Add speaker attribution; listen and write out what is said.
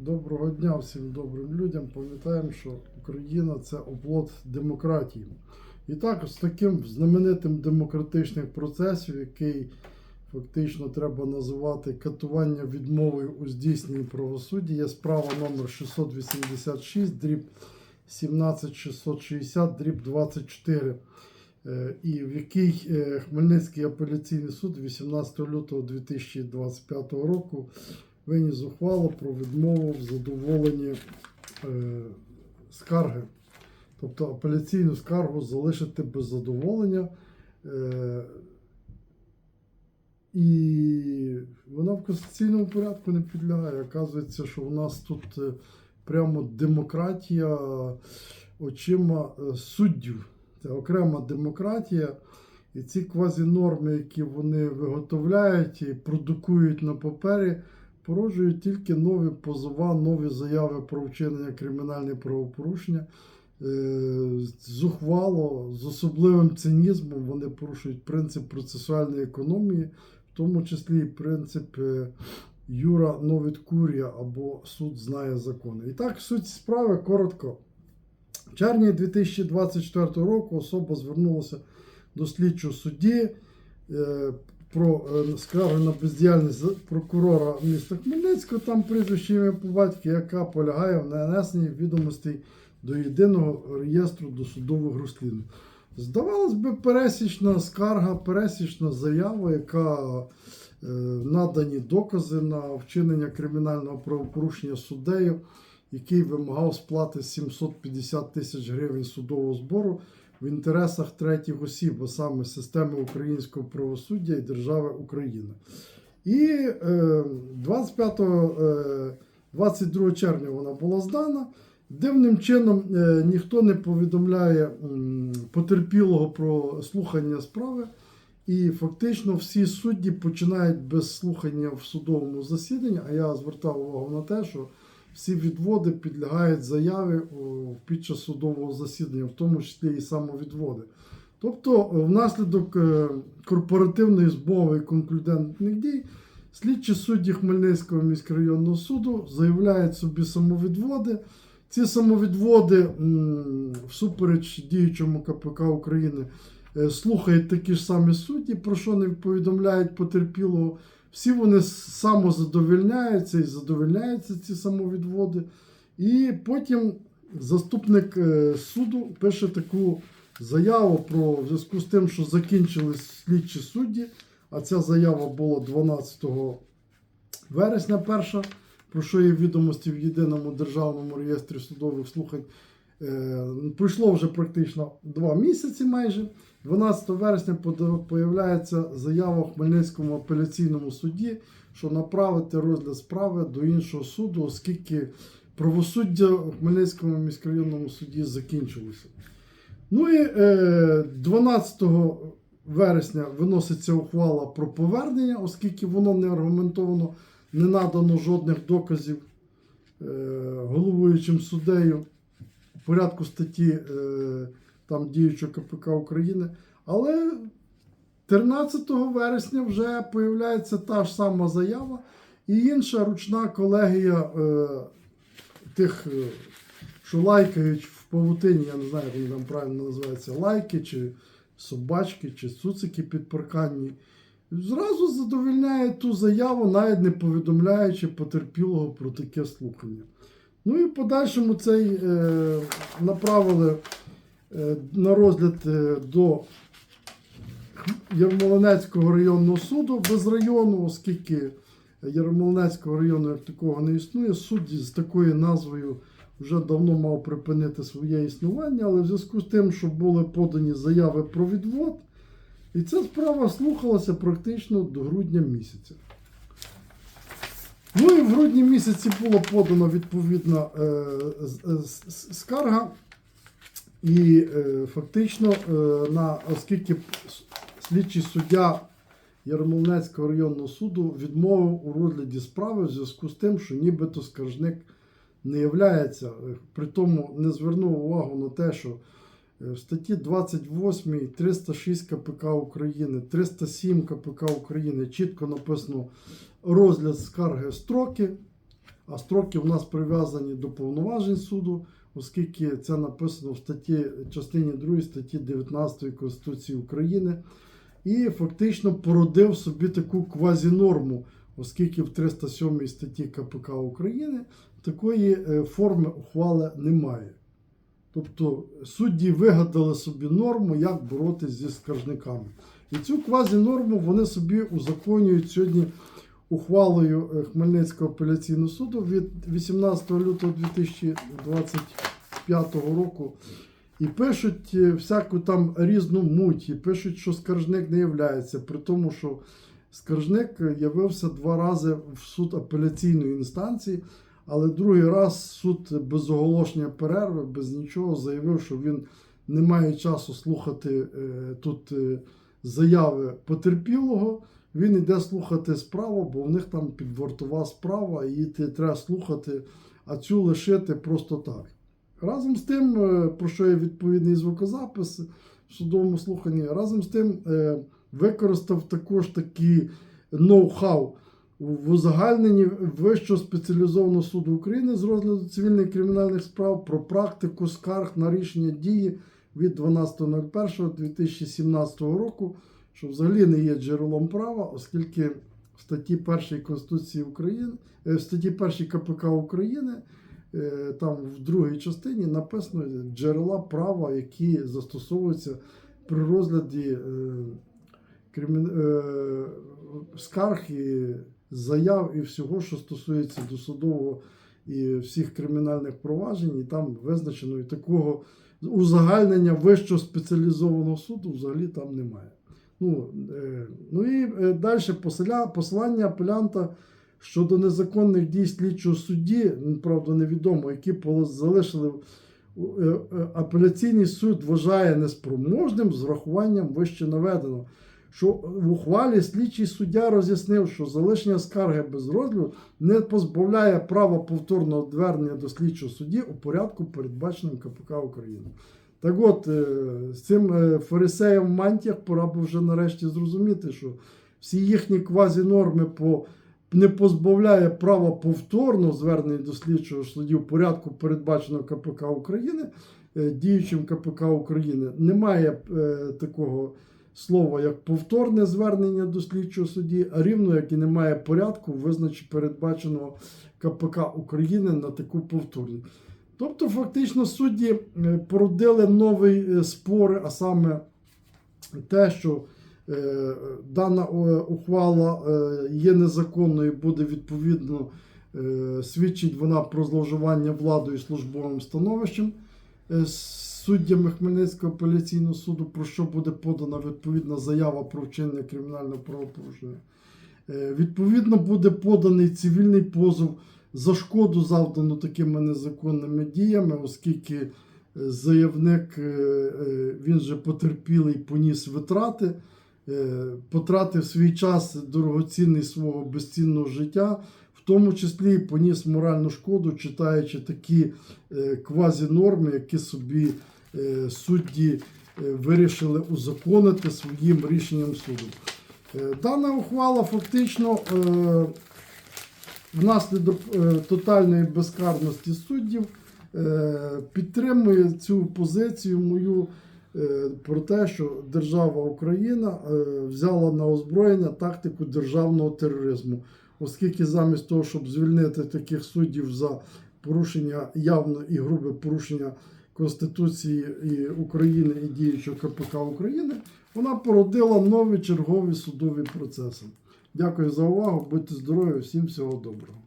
Speaker 1: Доброго дня всім добрим людям. Пам'ятаємо, що Україна це оплот демократії. І так, з таким знаменитим демократичним процесів, який фактично треба називати катування відмовою у здійсненні правосуддя, є справа номер 686, дріб 17660, дріб 24, е, і в якій е, Хмельницький апеляційний суд 18 лютого 2025 року виніс ухвалу про відмову в задоволенні е, скарги. Тобто апеляційну скаргу залишити без задоволення. Е, і вона в конституційному порядку не підлягає. Оказується, що у нас тут е, прямо демократія очима е, суддів. Це окрема демократія. І ці квазінорми, які вони виготовляють і продукують на папері, породжують тільки нові позова, нові заяви про вчинення кримінальних правопорушення. Е, Зухвало, з особливим цинізмом вони порушують принцип процесуальної економії, в тому числі і принцип е, Юра новід курія або суд знає закони. І так, суть справи коротко. В червні 2024 року особа звернулася до слідчого судді е, про е, скаргу на бездіяльність прокурора міста Хмельницького, там прізвище ім'я по батьки, яка полягає в нанесенні відомостей до єдиного реєстру досудових розслідувань. Здавалось би, пересічна скарга, пересічна заява, яка е, надані докази на вчинення кримінального правопорушення суддею, який вимагав сплати 750 тисяч гривень судового збору в інтересах третіх осіб, а саме системи українського правосуддя і держави Україна. І е, 25 е, 22 червня вона була здана. Дивним чином е, ніхто не повідомляє потерпілого про слухання справи. І фактично всі судді починають без слухання в судовому засіданні. А я звертав увагу на те, що всі відводи підлягають заяві під час судового засідання, в тому числі і самовідводи. Тобто, е, внаслідок е, корпоративної змови і конклюдентних дій, слідчі судді Хмельницького міськрайонного суду заявляють собі самовідводи. Ці самовідводи, всупереч діючому КПК України, е, слухають такі ж самі судді, про що не повідомляють потерпілого. Всі вони самозадовільняються і задовільняються ці самовідводи. І потім заступник е, суду пише таку заяву про в зв'язку з тим, що закінчились слідчі судді, а ця заява була 12 вересня перша, про що є відомості в єдиному державному реєстрі судових слухань. Е, Пройшло вже практично два місяці майже. 12 вересня появляється заява в Хмельницькому апеляційному суді, що направити розгляд справи до іншого суду, оскільки правосуддя у Хмельницькому міськрайонному суді закінчилося. Ну і е, 12 вересня виноситься ухвала про повернення, оскільки воно не аргументовано, не надано жодних доказів е, головуючим суддею в порядку статті е, там діючого КПК України. Але 13 вересня вже появляється та ж сама заява, і інша ручна колегія е, тих, е, що лайкають в павутині, я не знаю, як вони там правильно називаються, лайки, чи собачки, чи цуцики підпарканні. Зразу задовільняє ту заяву, навіть не повідомляючи потерпілого про таке слухання. Ну і в подальшому цей е, направили е, на розгляд е, до Ярмолинецького районного суду без району, оскільки Ярмолинецького району як такого не існує. Суд з такою назвою вже давно мав припинити своє існування, але в зв'язку з тим, що були подані заяви про відвод, і ця справа слухалася практично до грудня місяця. Ну і в грудні місяці було подано відповідна е, з- скарга. І е, фактично, е, на, оскільки слідчий суддя Ярмолинецького районного суду відмовив у розгляді справи в зв'язку з тим, що нібито скаржник не являється, е, при тому не звернув увагу на те, що е, в статті 28 306 КПК України, 307 КПК України чітко написано розгляд скарги строки. а строки у нас прив'язані до повноважень суду, оскільки це написано в статті частині 2 статті 19 Конституції України, і фактично породив собі таку квазінорму, оскільки в 307 статті КПК України такої е, форми ухвали немає. Тобто судді вигадали собі норму, як боротися зі скаржниками. І цю квазінорму вони собі узаконюють сьогодні ухвалою е, Хмельницького апеляційного суду від 18 лютого 2025 року. І пишуть е, всяку там різну муть, і пишуть, що скаржник не являється, при тому, що скаржник явився два рази в суд апеляційної інстанції, але другий раз суд без оголошення перерви, без нічого заявив, що він не має часу слухати е, тут е, заяви потерпілого. Він йде слухати справу, бо в них там підвартова справа, і її треба слухати, а цю лишити просто так. Разом з тим, е, про що є відповідний звукозапис в судовому слуханні, разом з тим використав також такий ноу-хау в узагальненні Вищого спеціалізованого суду України з розгляду цивільних і кримінальних справ про практику скарг на рішення дії від 12.01.2017 року, що взагалі не є джерелом права, оскільки в статті 1 Конституції України, е, в статті 1 КПК України, е, там в другій частині написано джерела права, які застосовуються при розгляді е, скарг і заяв і всього, що стосується досудового і всіх кримінальних проваджень, і там визначено і такого узагальнення вищого спеціалізованого суду взагалі там немає. Ну, е, ну і е, далі посиля, посилання апелянта щодо незаконних дій слідчого судді, правда, невідомо, які залишили е, апеляційний суд вважає неспроможним з врахуванням вище наведеного. Що в ухвалі слідчий суддя роз'яснив, що залишення скарги без розгляду не позбавляє права повторного звернення до слідчого судді у порядку, передбаченому КПК України. Так от, е, з цим е, фарисеям в мантіях пора б вже нарешті зрозуміти, що всі їхні квазінорми по не позбавляє права повторного звернення до слідчого судді в порядку, передбаченого КПК України, е, діючим КПК України. Немає такого слова, як повторне звернення до слідчого судді, рівно як і немає порядку, визначено передбаченого КПК України на таку повторність. Тобто, фактично, судді е, породили новий е, спори, а саме те, що е, дана ухвала є незаконною, буде відповідно свідчить вона про зловживання владою і службовим становищем суддями Хмельницького апеляційного суду, про що буде подана відповідна заява про вчинення кримінального правопорушення. Е, Відповідно, буде поданий цивільний позов за шкоду, завдану такими незаконними діями, оскільки е, заявник, е, він же потерпілий, поніс витрати, потратив свій час дорогоцінний свого безцінного життя, тому числі поніс моральну шкоду, читаючи такі е, квазінорми, які собі е, судді е, вирішили узаконити своїм рішенням суду. Дана ухвала фактично внаслідок тотальної безкарності суддів підтримує цю позицію мою про те, що держава Україна взяла на озброєння тактику державного тероризму, оскільки замість того, щоб звільнити таких суддів за порушення явно і грубе порушення Конституції і України і діючого КПК України, вона породила нові чергові судові процеси. Дякую за увагу. Будьте здорові, всім всього доброго.